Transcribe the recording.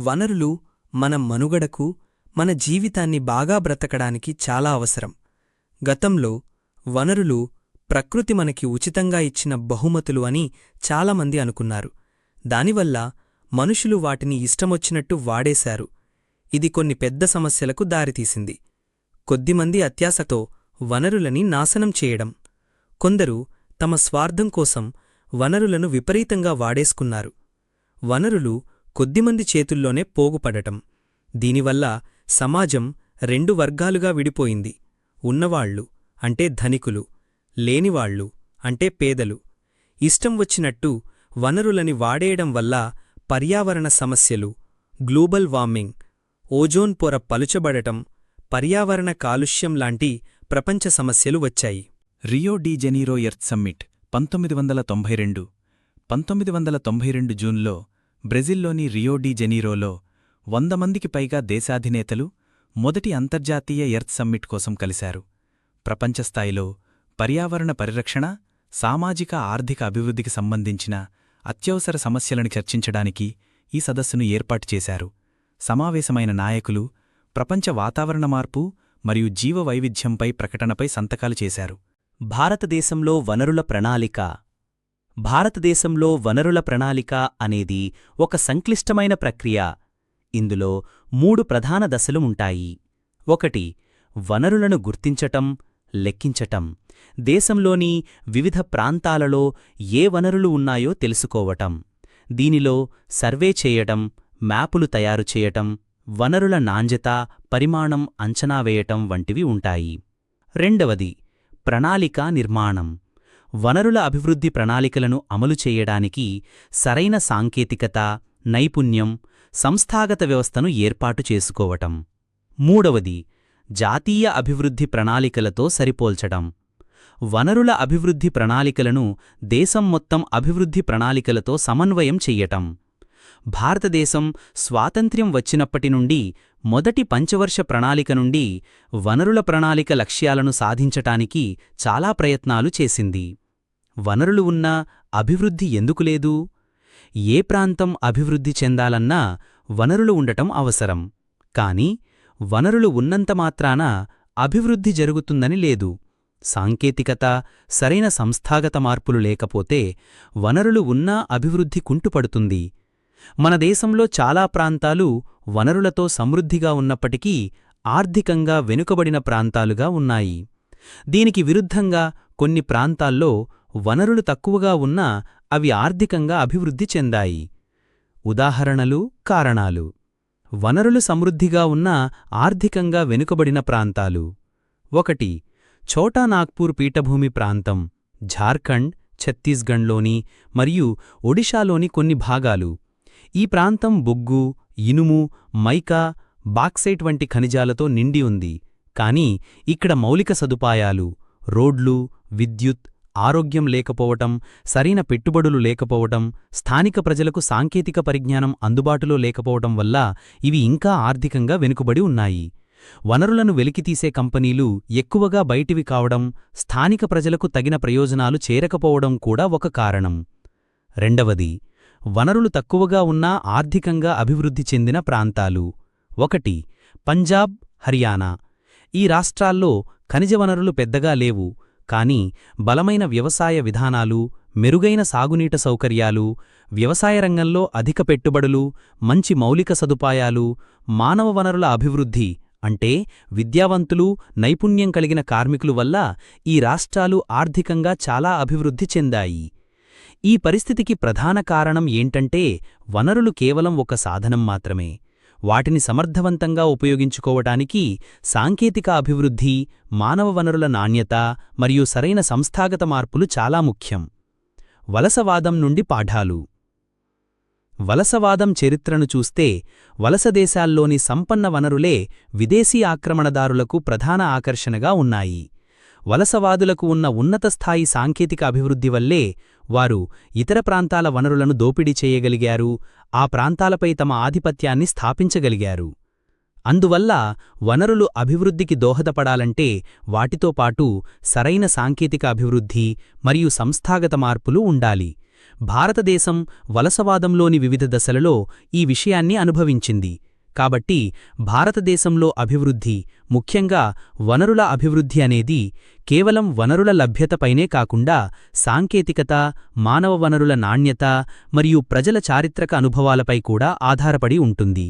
వనరులు మన మనుగడకు మన జీవితాన్ని బాగా బ్రతకడానికి చాలా అవసరం. గతంలో వనరులు ప్రకృతి మనకి ఉచితంగా ఇచ్చిన బహుమతులు అని చాలామంది అనుకున్నారు. దానివల్ల మనుషులు వాటిని ఇష్టమొచ్చినట్టు వాడేశారు. ఇది కొన్ని పెద్ద సమస్యలకు దారితీసింది. కొద్దిమంది అత్యాశతో వనరులని నాశనం చేయడం. కొందరు తమ స్వార్థం కోసం వనరులను విపరీతంగా వాడేసుకున్నారు. వనరులు కొద్దిమంది చేతుల్లోనే పోగుపడటం. దీనివల్ల సమాజం రెండు వర్గాలుగా విడిపోయింది. ఉన్నవాళ్ళు అంటే ధనికులు లేనివాళ్ళు అంటే పేదలు. ఇష్టం వచ్చినట్టు వనరులని వాడేయడం వల్ల పర్యావరణ సమస్యలు గ్లోబల్ వార్మింగ్ ఓజోన్ పొర పలుచబడటం పర్యావరణ కాలుష్యం లాంటి ప్రపంచ సమస్యలు వచ్చాయి. Rio de Janeiro earth summit పంతొమ్మిది వందల తొంభై రెండు. పంతొమ్మిది వందల తొంభై రెండు జూన్లో బ్రెజిల్లోని రియో డి జెనీరోలో వంద మందికి పైగా దేశాధినేతలు మొదటి అంతర్జాతీయ ఎర్త్ సమ్మిట్ కోసం కలిశారు. ప్రపంచస్థాయిలో పర్యావరణ పరిరక్షణ సామాజిక ఆర్థిక అభివృద్ధికి సంబంధించిన అత్యవసర సమస్యలను చర్చించడానికి ఈ సదస్సును ఏర్పాటు చేశారు. సమావేశమైన నాయకులు ప్రపంచ వాతావరణ మార్పు మరియు జీవ వైవిధ్యంపై ప్రకటనపై సంతకాలు చేశారు. భారతదేశంలో వనరుల ప్రణాళిక భారతదేశంలో వనరుల ప్రణాళిక అనేది ఒక సంక్లిష్టమైన ప్రక్రియ. ఇందులో మూడు ప్రధాన దశలు ఉంటాయి. ఒకటి వనరులను గుర్తించటం లెక్కించటం. దేశంలోని వివిధ ప్రాంతాలలో ఏ వనరులు ఉన్నాయో తెలుసుకోవటం. దీనిలో సర్వే చేయటం మ్యాపులు తయారు చేయటం వనరుల నాణ్యత పరిమాణం అంచనా వేయటం వంటివి ఉంటాయి. రెండవది ప్రణాళికా నిర్మాణం. వనరుల అభివృద్ధి ప్రణాళికలను అమలు చేయడానికి సరైన సాంకేతికత నైపుణ్యం సంస్థాగత వ్యవస్థను ఏర్పాటు చేసుకోవటం. మూడవది జాతీయ అభివృద్ధి ప్రణాళికలతో సరిపోల్చడం. వనరుల అభివృద్ధి ప్రణాళికలను దేశం మొత్తం అభివృద్ధి ప్రణాళికలతో సమన్వయం చెయ్యటం. భారతదేశం స్వాతంత్ర్యం వచ్చినప్పటి నుండి మొదటి పంచవర్ష ప్రణాళిక నుండి వనరుల ప్రణాళిక లక్ష్యాలను సాధించటానికి చాలా ప్రయత్నాలు చేసింది. వనరులు ఉన్నా అభివృద్ధి ఎందుకు లేదు? ఏ ప్రాంతం అభివృద్ధి చెందాలన్నా వనరులు ఉండటం అవసరం. కాని వనరులు ఉన్నంత మాత్రాన అభివృద్ధి జరుగుతుందని లేదు. సాంకేతికత సరైన సంస్థాగత మార్పులు లేకపోతే వనరులు ఉన్నా అభివృద్ధి కుంటుపడుతుంది. మన దేశంలో చాలా ప్రాంతాలు వనరులతో సమృద్ధిగా ఉన్నప్పటికీ ఆర్థికంగా వెనుకబడిన ప్రాంతాలుగా ఉన్నాయి. దీనికి విరుద్ధంగా కొన్ని ప్రాంతాల్లో వనరులు తక్కువగా ఉన్నా అవి ఆర్థికంగా అభివృద్ధి చెందాయి. ఉదాహరణలు కారణాలు. వనరులు సమృద్ధిగా ఉన్నా ఆర్థికంగా వెనుకబడిన ప్రాంతాలు. ఒకటి ఛోటా నాగ్పూర్ పీఠభూమి ప్రాంతం ఝార్ఖండ్ ఛత్తీస్గఢ్లోని మరియు ఒడిషాలోని కొన్ని భాగాలు. ఈ ప్రాంతం బొగ్గు ఇనుము మైకా బాక్సైట్ వంటి ఖనిజాలతో నిండి ఉంది. కాని ఇక్కడ మౌలిక సదుపాయాలు రోడ్లు విద్యుత్ ఆరోగ్యం లేకపోవటం సరైన పెట్టుబడులు లేకపోవటం స్థానిక ప్రజలకు సాంకేతిక పరిజ్ఞానం అందుబాటులో లేకపోవటం వల్ల ఇవి ఇంకా ఆర్థికంగా వెనుకబడి ఉన్నాయి. వనరులను వెలికితీసే కంపెనీలు ఎక్కువగా బయటివి కావడం స్థానిక ప్రజలకు తగిన ప్రయోజనాలు చేరకపోవడం కూడా ఒక కారణం. రెండవది వనరులు తక్కువగా ఉన్నా ఆర్థికంగా అభివృద్ధి చెందిన ప్రాంతాలు. ఒకటి పంజాబ్ హర్యానా. ఈ రాష్ట్రాల్లో ఖనిజ వనరులు పెద్దగా లేవు. కాని బలమైన వ్యవసాయ విధానాలు మెరుగైన సాగునీట సౌకర్యాలు వ్యవసాయ రంగంలో అధిక పెట్టుబడులు మంచి మౌలిక సదుపాయాలు మానవ వనరుల అభివృద్ధి అంటే విద్యావంతులు నైపుణ్యం కలిగిన కార్మికులు వల్ల ఈ రాష్ట్రాలు ఆర్థికంగా చాలా అభివృద్ధి చెందాయి. ఈ పరిస్థితికి ప్రధాన కారణం ఏంటంటే వనరులు కేవలం ఒక సాధనం మాత్రమే. వాటిని సమర్థవంతంగా ఉపయోగించుకోవటానికి సాంకేతిక అభివృద్ధి మానవ వనరుల నాణ్యత మరియు సరైన సంస్థాగత మార్పులు చాలా ముఖ్యం. వలసవాదం నుండి పాఠాలు. వలసవాదం చరిత్రను చూస్తే వలసదేశాల్లోని సంపన్న వనరులే విదేశీ ఆక్రమణదారులకు ప్రధాన ఆకర్షణగా ఉన్నాయి. వలసవాదులకు ఉన్న ఉన్నతస్థాయి సాంకేతిక అభివృద్ధి వల్లే వారు ఇతర ప్రాంతాల వనరులను దోపిడీ చేయగలిగారు ఆ ప్రాంతాలపై తమ ఆధిపత్యాన్ని స్థాపించగలిగారు. అందువల్ల వనరులు అభివృద్ధికి దోహదపడాలంటే వాటితో పాటు సరైన సాంకేతిక అభివృద్ధి మరియు సంస్థాగత మార్పులు ఉండాలి. భారతదేశం వలసవాదంలోని వివిధ దశలలో ఈ విషయాన్ని అనుభవించింది. కాబట్టి భారతదేశంలో అభివృద్ధి ముఖ్యంగా వనరుల అభివృద్ధి అనేది కేవలం వనరుల లభ్యతపైనే కాకుండా సాంకేతికత మానవ వనరుల నాణ్యత మరియు ప్రజల చారిత్రక అనుభవాలపై కూడా ఆధారపడి ఉంటుంది.